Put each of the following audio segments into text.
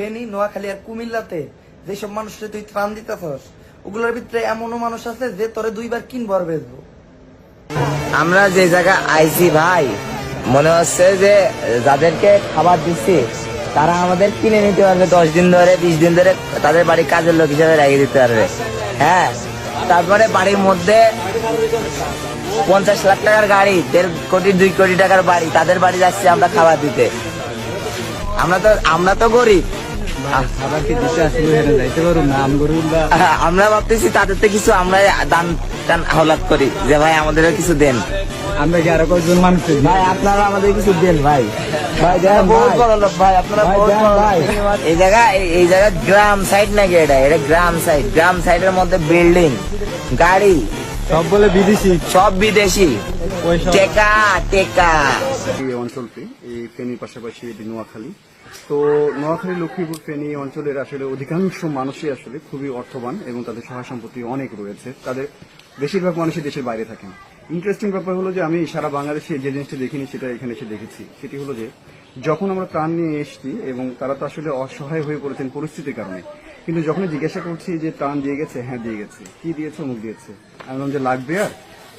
ফেনী, নোয়াখালী আর কুমিল্লাতে যেসব মানুষকে তুই ত্রাণ দিতেছস, ওগুলোর ভিতরে এমনও মানুষ আছে যে তোরে দুইবার কিনবো আর বেচবো। আমরা যে জায়গা আইছি ভাই, মনে হচ্ছে যে যাদেরকে খাবার দিচ্ছি তারা আমাদের কিনে নিতে পারবে, দশ দিন ধরে, বিশ দিন ধরে তাদের বাড়ি কাজের লোক হিসাবে রেখে দিতে পারবে। হ্যাঁ তারপরে বাড়ির মধ্যে পঞ্চাশ লাখ টাকার গাড়ি, দেড় কোটি, দুই কোটি টাকার বাড়ি, তাদের বাড়ি যাচ্ছি আমরা খাবার দিতে। আমরা তো আমরা তো গরিব। আমরা ভাবতেছি তাদের তো কিছু আমরা দান টান হলাদ করি যে ভাই আমাদেরও কিছু দেন। আমরা কি আরও কয়েকজন মানুষ ভাই আপনারা আমাদের কিছু দেন ভাই। এই জায়গা এই- এই জায়গা গ্রাম সাইড নাকি এটা? এটা গ্রাম সাইড। গ্রাম সাইডের মধ্যে বিল্ডিং গাড়ি সব বলে বিদেশি। সব বিদেশি। টেকা টেকা। এই অঞ্চলটি এই ফেনীর পাশাপাশি এটি নোয়াখালী। তো নোয়াখালী লক্ষ্মীপুর ফেনী অঞ্চলের আসলে অধিকাংশ মানুষই আসলে খুবই অর্থবান এবং তাদের সহায় সম্পত্তি অনেক রয়েছে। তাদের বেশিরভাগ মানুষই দেশের বাইরে থাকেন। ইন্টারেস্টিং ব্যাপার হলো যে আমি সারা বাংলাদেশে যে জিনিসটা দেখিনি সেটা এখানে এসে দেখেছি। সেটি হলো যে, যখন আমরা প্রাণ নিয়ে এসেছি এবং তারা তো আসলে অসহায় হয়ে পড়েছেন পরিস্থিতির কারণে, কিন্তু যখন জিজ্ঞাসা করছি যে প্রাণ দিয়ে গেছে হ্যাঁ দিয়ে গেছে। কি দিয়েছে মুখ দিয়েছে? আমি বললাম যে, লাগবে আর?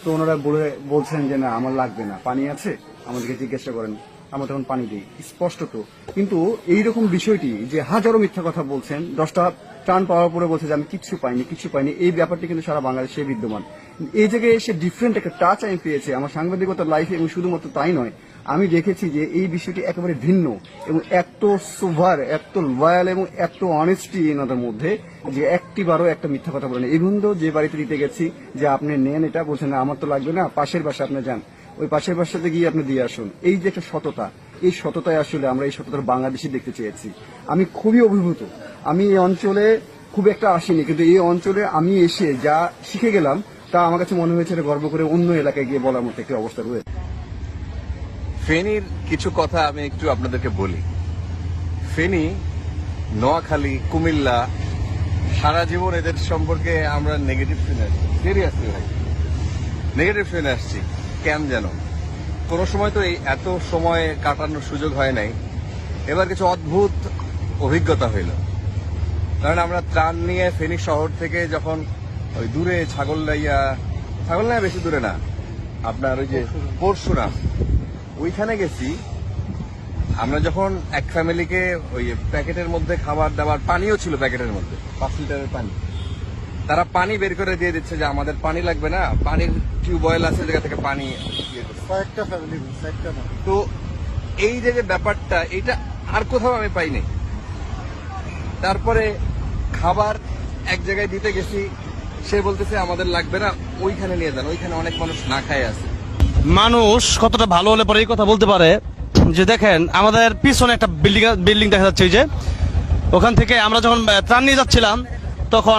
তো ওনারা বলে, বলছেন যে, না, আমার লাগবে না, পানি আছে? আমাদেরকে জিজ্ঞাসা করেন, আমরা তখন পানি দিই। স্পষ্টত কিন্তু এইরকম বিষয়টি যে হাজারো মিথ্যা কথা বলছেন, দশটা ত্রাণ পাওয়ার পরে বলছে যে আমি কিচ্ছু পাইনি কিছু পাইনি। এই ব্যাপারটি কিন্তু সারা বাংলাদেশে বিদ্যমান। এই জায়গায় এসে ডিফারেন্ট একটা টাচ আমি পেয়েছি। আমার সাংবাদিকতার লাইফে এবং শুধুমাত্র তাই নয়, আমি দেখেছি যে এই বিষয়টি একেবারে ভিন্ন এবং এত সুভার এত লয়াল এবং এত অনেস্টি এনাদের মধ্যে যে একটি বারও একটা মিথ্যা কথা বলেন। বন্ধু যে বাড়িতে দিতে গেছি যে আপনি নেন এটা বলছেন আমার তো লাগবে না, পাশের বাসা আপনি যান। ওই পাশের বাসাতে গিয়ে আপনি দিয়ে আসুন। এই যে একটা সততা, এই সততায় আসলে আমরা এই সততার বাংলাদেশি দেখতে চেয়েছি। আমি খুবই অভিভূত। আমি এই অঞ্চলে খুব একটা আসিনি, কিন্তু এই অঞ্চলে আমি এসে যা শিখে গেলাম, তা আমার কাছে মনে হয়েছে এটা গর্ব করে অন্য এলাকায় গিয়ে বলার মতো একটি অবস্থা রয়েছে। ফেনীর কিছু কথা আমি একটু আপনাদেরকে বলি। ফেনী, নোয়াখালী, কুমিল্লা, সারা জীবন এদের সম্পর্কে আমরা নেগেটিভ শুনে আসছি। সিরিয়াসলি ভাই নেগেটিভ শুনে আসছি। কেন যেন? কোনো সময় তো এই এত সময় কাটানোর সুযোগ হয় নাই। এবার কিছু অদ্ভুত অভিজ্ঞতা হইল। কারণ আমরা ত্রাণ নিয়ে ফেনী শহর থেকে যখন ওই দূরে ছাগলনাইয়া ছাগলনাইয়া বেশি দূরে না, আপনার ওই যে পরশুরাম, ওইখানে গেছি। আমরা যখন এক ফ্যামিলিকে ওই প্যাকেটের মধ্যে খাবার দাবার পানিও ছিল প্যাকেটের মধ্যে, পাঁচ লিটারের পানি। তারা পানি বের করে দিয়ে দিচ্ছে যে আমাদের পানি লাগবে না। পানির টিউবওয়েল আছে জায়গা থেকে পানি কয়েকটা ফ্যামিলি কয়েকটা না। তো এই যে যে ব্যাপারটা এটা আর কোথাও আমি পাইনি। তারপরে খাবার এক জায়গায় দিতে গেছি সে বলতেছে আমাদের লাগবে না ওইখানে নিয়ে যান ওইখানে অনেক মানুষ না খায় আছে। মানুষ কতটা ভালো হলে পরে এই কথা বলতে পারে যে দেখেন আমাদের পিছনে একটা বিল্ডিং বিল্ডিং দেখা যাচ্ছে ওই যে। ওখান থেকে আমরা যখন ত্রাণ নিয়ে যাচ্ছিলাম তখন